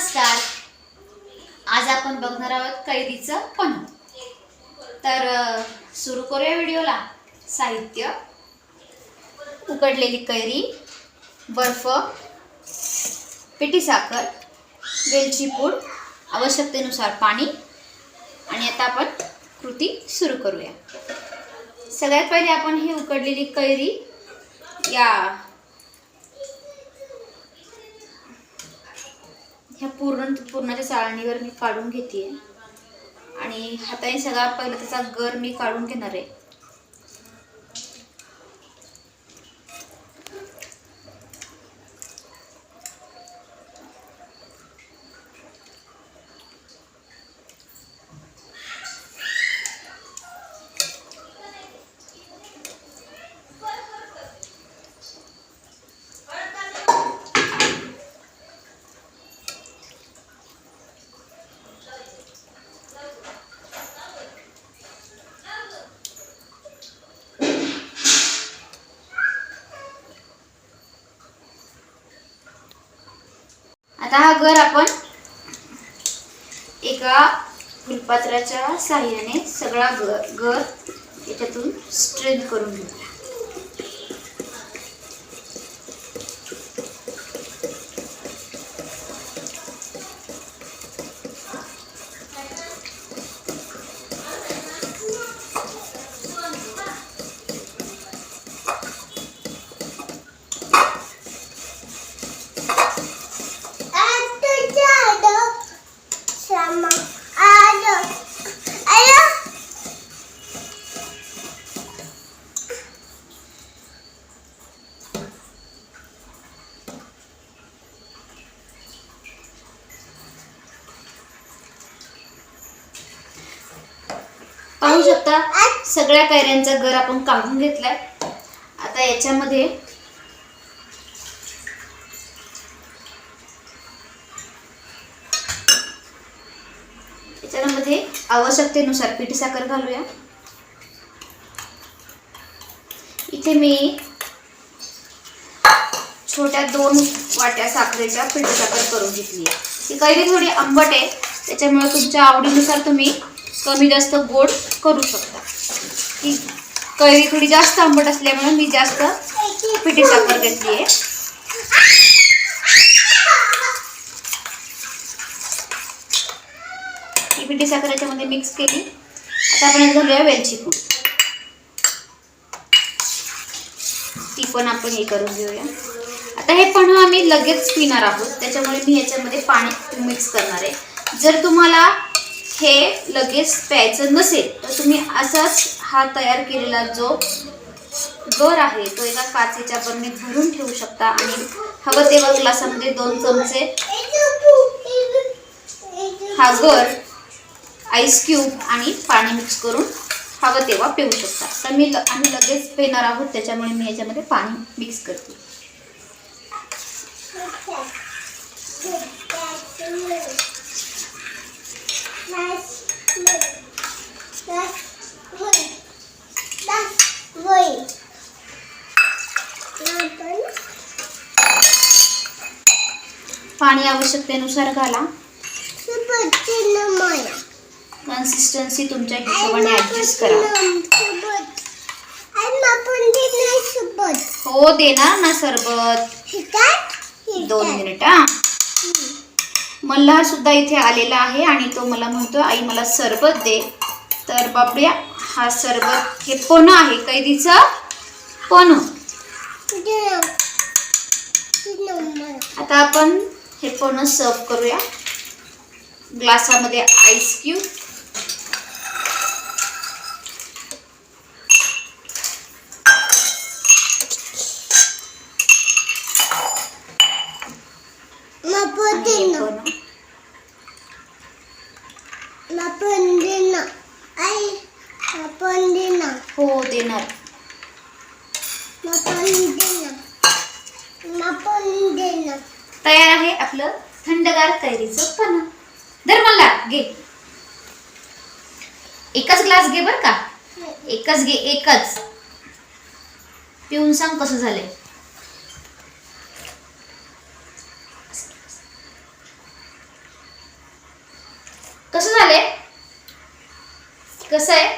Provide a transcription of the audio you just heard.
नमस्कार. आज आपण बघणार आहोत कैरीचं पण तर सुरू करूया व्हिडिओला. साहित्य. उकडलेली कैरी बर्फ पिठी साखर वेलची पूड आवश्यकतेनुसार पाणी आणि आता आपण कृती सुरू करूया. सगळ्यात पहिले आपण ही उकडलेली कैरी या ह्या पूर्ण पूर्णाच्या चाळणीवर मी काढून घेते आणि हाताने सगळा पहिला त्याचा गर मी काढून घेणार आहे. आता हा गर आपण एका फुलपात्राच्या साह्याने सगळा गर गर याच्यातून स्ट्रेन करून घेऊ. पाहू शकता सगळ्या कैऱ्यांचा गर आपण काढून घेतलाय. आता याच्यामध्ये याच्यामध्ये आवश्यकतेनुसार पिठी साखर घालूया. इथे मी छोट्या दोन वाट्या साखरेच्या पिठी साखर करून घेतली आहे. ही कैरी थोडी आंबट आहे त्याच्यामुळे तुमच्या आवडीनुसार तुम्ही कमी जास्त गोड करू शकता. ही कैरी थोडी जास्त आंबट असल्यामुळे मी जास्त पिठी साखर घेतली आहे. ही पिठी साखर याच्यामध्ये मिक्स केली. आता आपण घालूया वेलची पूड. ती पण आपण हे करून घेऊया. आता हे पण आम्ही लगेच पिणार आहोत. त्याच्यामुळे मी याच्यामध्ये पाणी मिक्स करणार आहे. जर तुम्हाला हे लगेच प्यायचं नसेल तर तुम्ही असाच हा तयार केलेला जो गर आहे तो एका काचेच्या बरणीत भरून ठेवू शकता. आणि हवं तेव्हा ग्लासामध्ये दोन चमचे हा गर आईस क्यूब आणि पाणी मिक्स करून हवं तेव्हा पिऊ शकता. तर मी ल- आम्ही लगेच पिणार आहोत त्याच्यामुळे मी याच्यामध्ये पाणी मिक्स करते. पाणी आवश्यकतेनुसार घाला. कन्सिस्टन्सी तुमच्या हिशोबाने ऍडजस्ट करा. हो देणार ना सरबत. दोन मिनिट हा. मल्हार सुद्धा इथे आलेला आहे आणि तो मला म्हणतो आई मला सरबत दे. तर बापड्या हा सरबत हे पण आहे कैदीचं पण. आता आपण हे पण सर्व करूया ग्लासामध्ये आईस क्यूब आणि हे पण हो देणार तयार आहे आपलं थंडगार कैरीचं पण. धर मला घे. एकच ग्लास घे बर का? एकच घे एकच. पिऊन सांग कसं झालंय. कसं झालंय? कसं आहे?